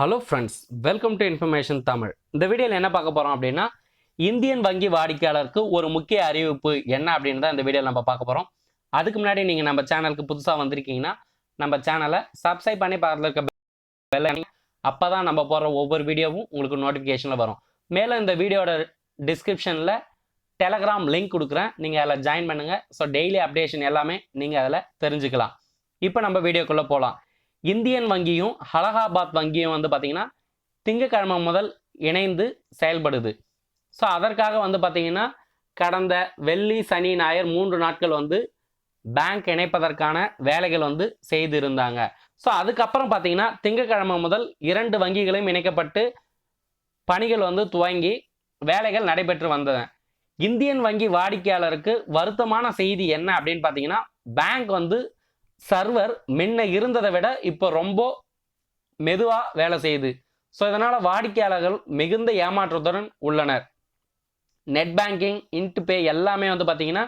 Hello friends welcome to information Tamil இந்த வீடியோவில் என்ன பார்க்க போகிறோம் அப்படின்னா இந்தியன் வங்கி வாடிக்கையாளருக்கு ஒரு முக்கிய அறிவிப்பு என்ன அப்படின்னு தான் இந்த வீடியோவில் நம்ம பார்க்க போகிறோம் அதுக்கு முன்னாடி நீங்கள் நம்ம சேனலுக்கு புதுசாக வந்திருக்கீங்கன்னா நம்ம சேனலை சப்ஸ்கிரைப் பண்ணி பார்த்து இருக்க பெல் அப்போ தான் நம்ம போடுற ஒவ்வொரு வீடியோவும் உங்களுக்கு நோட்டிஃபிகேஷனில் வரும். மேலும் இந்த வீடியோட டிஸ்கிரிப்ஷனில் டெலகிராம் லிங்க் கொடுக்குறேன். நீங்கள் அதில் ஜாயின் பண்ணுங்கள் ஸோ டெய்லி அப்டேஷன் எல்லாமே நீங்கள் அதில் தெரிஞ்சுக்கலாம். இப்போ நம்ம வீடியோக்குள்ளே போகலாம் இந்தியன் வங்கியும் அலகாபாத் வங்கியும் வந்து பார்த்திங்கன்னா திங்கக்கிழமை முதல் இணைந்து செயல்படுது. ஸோ அதற்காக வந்து பார்த்திங்கன்னா கடந்த வெள்ளி சனி ஞாயிறு மூன்று நாட்கள் வந்து பேங்க் இணைப்பதற்கான வேலைகள் வந்து செய்திருந்தாங்க. ஸோ அதுக்கப்புறம் பார்த்தீங்கன்னா திங்கக்கிழமை முதல் இரண்டு வங்கிகளையும் இணைக்கப்பட்டு பணிகள் வந்து துவங்கி வேலைகள் நடைபெற்று வந்தன. இந்தியன் வங்கி வாடிக்கையாளருக்கு வருத்தமான செய்தி என்ன அப்படின்னு பார்த்தீங்கன்னா பேங்க் வந்து சர்வர் முன்ன இருந்ததை விட இப்போ ரொம்ப மெதுவாக வேலை செய்யுது. ஸோ இதனால் வாடிக்கையாளர்கள் மிகுந்த ஏமாற்றத்துடன் உள்ளனர். நெட் பேங்கிங் இன்ட்டு பே எல்லாமே வந்து பார்த்தீங்கன்னா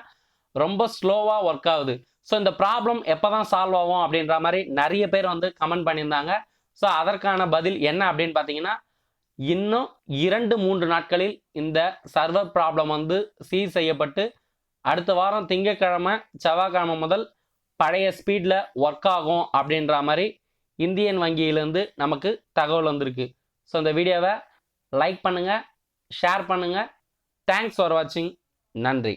ரொம்ப ஸ்லோவாக ஒர்க் ஆகுது. ஸோ இந்த ப்ராப்ளம் எப்போ தான் சால்வ் ஆகும் அப்படின்ற மாதிரி நிறைய பேர் வந்து கமெண்ட் பண்ணியிருந்தாங்க. ஸோ அதற்கான பதில் என்ன அப்படின்னு பார்த்தீங்கன்னா இன்னும் இரண்டு மூன்று நாட்களில் இந்த சர்வர் ப்ராப்ளம் வந்து சீர் செய்யப்பட்டு அடுத்த வாரம் திங்கக்கிழமை செவ்வாய்க்கிழமை முதல் பழைய ஸ்பீடில் ஒர்க் ஆகும் அப்படின்ற மாதிரி இந்தியன் வங்கியிலேருந்து நமக்கு தகவல் வந்திருக்கு. ஸோ இந்த வீடியோவை லைக் பண்ணுங்கள் ஷேர் பண்ணுங்கள் தேங்க்ஸ் ஃபார் வாட்சிங் நன்றி.